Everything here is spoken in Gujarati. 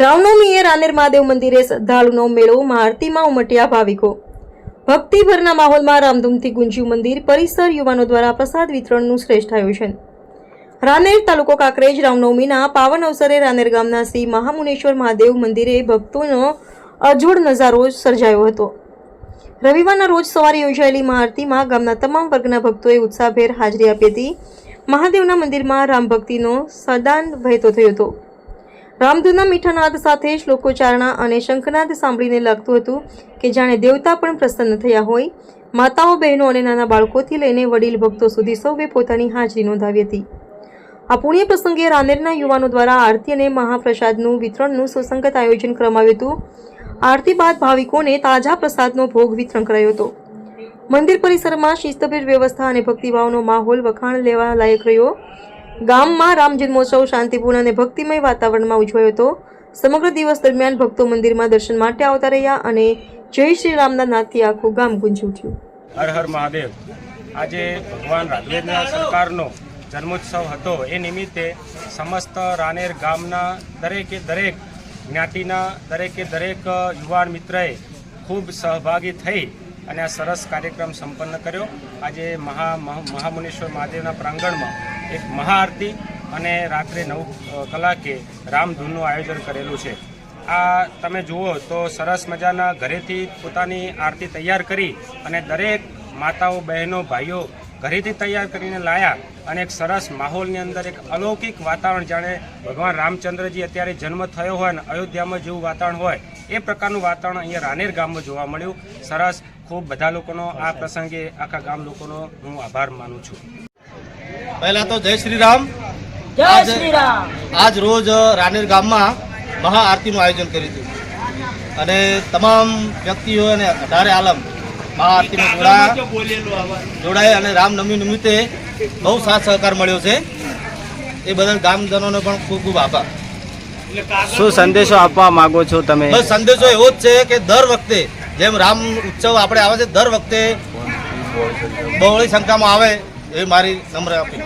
રામનવમીએ રાનેર મહાદેવ મંદિરે શ્રદ્ધાળુનો મેળો આરતીમાં ઉમટ્યા ભાવિકો. ભક્તિભરના માહોલમાં રામધૂમથી ગુંજ્યું મંદિર પરિસર યુવાનો દ્વારા પ્રસાદ વિતરણનું શ્રેષ્ઠ આયોજન. રાનેર તાલુકો કાંકરેજ રામનવમીના પાવન અવસરે રાનેર ગામના શ્રી મહામુનેશ્વર મહાદેવ મંદિરે ભક્તોનો અજોડ નજારો સર્જાયો હતો. રવિવારના રોજ સવારે યોજાયેલી મહાઆરતીમાં ગામના તમામ વર્ગના ભક્તોએ ઉત્સાહભેર હાજરી આપી હતી. મહાદેવના મંદિરમાં રામ ભક્તિનો સદાન વહેતો થયો હતો. રામધૂના મીઠાનાદ સાથે શ્લોકોચારણા અને શંખનાદ સાંભળીને લાગતું હતું કે જાણે દેવતા પણ પ્રસન્ન થયા હોય. માતાઓ, બહેનો અને નાના બાળકોથી લઈને વડીલ ભક્તો સુધી સૌએ પોતાની હાજરી નોંધાવી હતી. આ પુણ્ય પ્રસંગે રાનેરના યુવાનો દ્વારા આરતી અને મહાપ્રસાદનું વિતરણનું સુસંગત આયોજન કરવામાં આવ્યું હતું. આરતી બાદ ભાવિકોને તાજા પ્રસાદનો ભોગ વિતરણ કરાયો હતો. મંદિર પરિસરમાં શિસ્તભેર વ્યવસ્થા અને ભક્તિભાવનો માહોલ વખાણ લેવા લાયક રહ્યો. ગામમાં રામ જન્મોત્સવ શાંતિપૂર્ણ અને ભક્તિમય વાતાવરણમાં ઉજવાયો હતો. સમગ્ર દિવસ દરમિયાન ભક્તો મંદિરમાં દર્શન માટે આવતા રહ્યા અને જય શ્રી રામના નાદથી આખું ગામ ગુંજી ઉઠ્યું. હર હર મહાદેવ. આજે ભગવાન રાઘવેન્દ્ર સરકારનો જન્મોત્સવ હતો. એ નિમિત્તે સમસ્ત રાનેર ગામના દરેકે દરેક જ્ઞાતિના, દરેકે દરેક યુવાન મિત્રએ ખૂબ સહભાગી થઈ અને આ સરસ કાર્યક્રમ સંપન્ન કર્યો. આજે મહા મહા- મહામુનેશ્વર મહાદેવના પ્રાંગણમાં એક મહાઆરતી અને રાત્રે નવ કલાકે રામધૂનનું આયોજન કરેલું છે. આ તમે જુઓ તો સરસ મજાના ઘરેથી પોતાની આરતી તૈયાર કરી અને દરેક માતાઓ, બહેનો, ભાઈઓ ઘરેથી તૈયાર કરીને લાયા. અને એક સરસ માહોલની અંદર એક અલૌકિક વાતાવરણ જાણે ભગવાન રામચંદ્રજી અત્યારે જન્મ થયો હોય અને અયોધ્યામાં જેવું વાતાવરણ હોય એ પ્રકારનું વાતાવરણ અહીંયા રાનેર ગામમાં જોવા મળ્યું. સરસ ખૂબ બધા લોકોનો આ પ્રસંગે આખા ગામ લોકોનો હું આભાર માનું છું. પહેલા તો જય શ્રી રામ. જય આજ- શ્રી રામ. આજ રોજ રાનેર ગામમાં મહાઆરતીનું આયોજન કર્યું હતું. અને તમામ વ્યક્તિઓ અને અઢારે આલમ મહાઆરતીમાં જોડાયા. જોડાય અને રામનવમી નિમિત્તે બહુ સાથ સહકાર મળ્યો છે. એ બદલ ગામજનોને પણ ખૂબ ખૂબ આભાર. શું સંદેશો આપવા માંગો છો તમે? બસ સંદેશો એવો જ છે કે દર વખતે જેમ રામ ઉત્સવ આપણે આવે છે દર વખતે બહોળી સંખ્યામાં આવે એ મારી નમ્ર અપીલ.